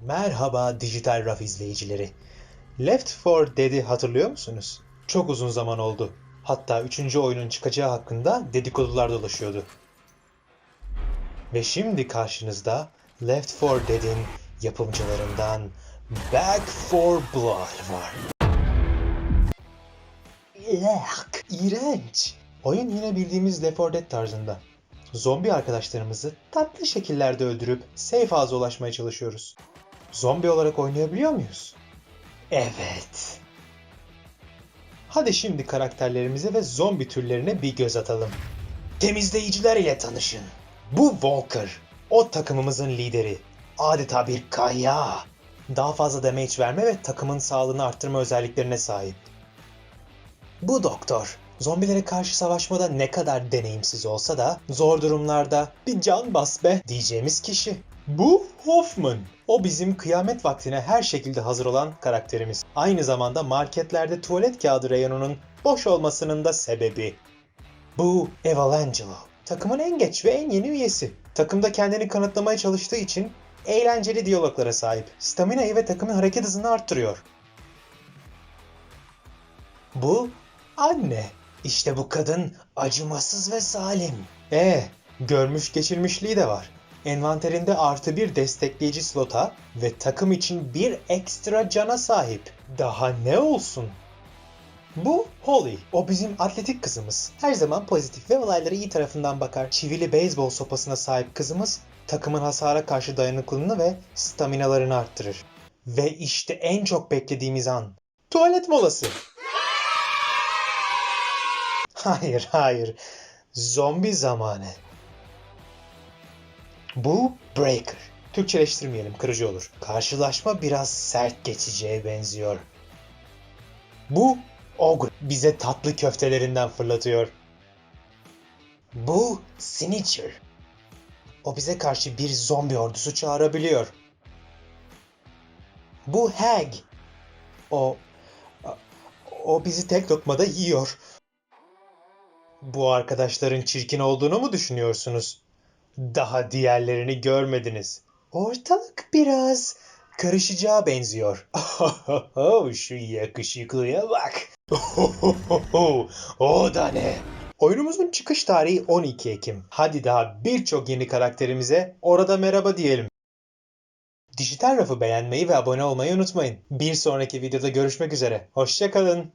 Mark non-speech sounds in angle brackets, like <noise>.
Merhaba dijital raf izleyicileri. Left 4 Dead'i hatırlıyor musunuz? Çok uzun zaman oldu. Hatta 3. oyunun çıkacağı hakkında dedikodular dolaşıyordu. Ve şimdi karşınızda Left 4 Dead'in yapımcılarından Back 4 Blood var. Yak, iğrenç. Oyun yine bildiğimiz Left 4 Dead tarzında. Zombi arkadaşlarımızı tatlı şekillerde öldürüp safe house'a ulaşmaya çalışıyoruz. Zombi olarak oynayabiliyor muyuz? Evet. Hadi şimdi karakterlerimize ve zombi türlerine bir göz atalım. Temizleyiciler ile tanışın. Bu Walker. O takımımızın lideri. Adeta bir kaya. Daha fazla damage verme ve takımın sağlığını arttırma özelliklerine sahip. Bu doktor. Zombilere karşı savaşmada ne kadar deneyimsiz olsa da zor durumlarda bir can bas be diyeceğimiz kişi. Bu Hoffman. O bizim kıyamet vaktine her şekilde hazır olan karakterimiz. Aynı zamanda marketlerde tuvalet kağıdı reyonunun boş olmasının da sebebi. Bu Evalangelo. Takımın en geç ve en yeni üyesi. Takımda kendini kanıtlamaya çalıştığı için eğlenceli diyaloglara sahip. Stamina'yı ve takımın hareket hızını arttırıyor. Bu anne. İşte bu kadın acımasız ve zalim. E, görmüş geçirmişliği de var. Envanterinde artı bir destekleyici slota ve takım için bir ekstra cana sahip. Daha ne olsun? Bu Holly. O bizim atletik kızımız. Her zaman pozitif ve olaylara iyi tarafından bakar. Çivili beyzbol sopasına sahip kızımız takımın hasara karşı dayanıklılığını ve staminalarını arttırır. Ve işte en çok beklediğimiz an. Tuvalet molası. Hayır, hayır. Zombi zamanı. Bu Breaker. Türkçeleştirmeyelim, kırıcı olur. Karşılaşma biraz sert geçeceğe benziyor. Bu Ogre. Bize tatlı köftelerinden fırlatıyor. Bu Snitcher. O bize karşı bir zombi ordusu çağırabiliyor. Bu Hag. O... O bizi tek lokmada yiyor. Bu arkadaşların çirkin olduğunu mu düşünüyorsunuz? Daha diğerlerini görmediniz. Ortalık biraz karışacağı benziyor. <laughs> Şu yakışıklıya bak. <laughs> o da ne? Oyunumuzun çıkış tarihi 12 Ekim. Hadi daha birçok yeni karakterimize orada merhaba diyelim. Dijital rafı beğenmeyi ve abone olmayı unutmayın. Bir sonraki videoda görüşmek üzere. Hoşçakalın.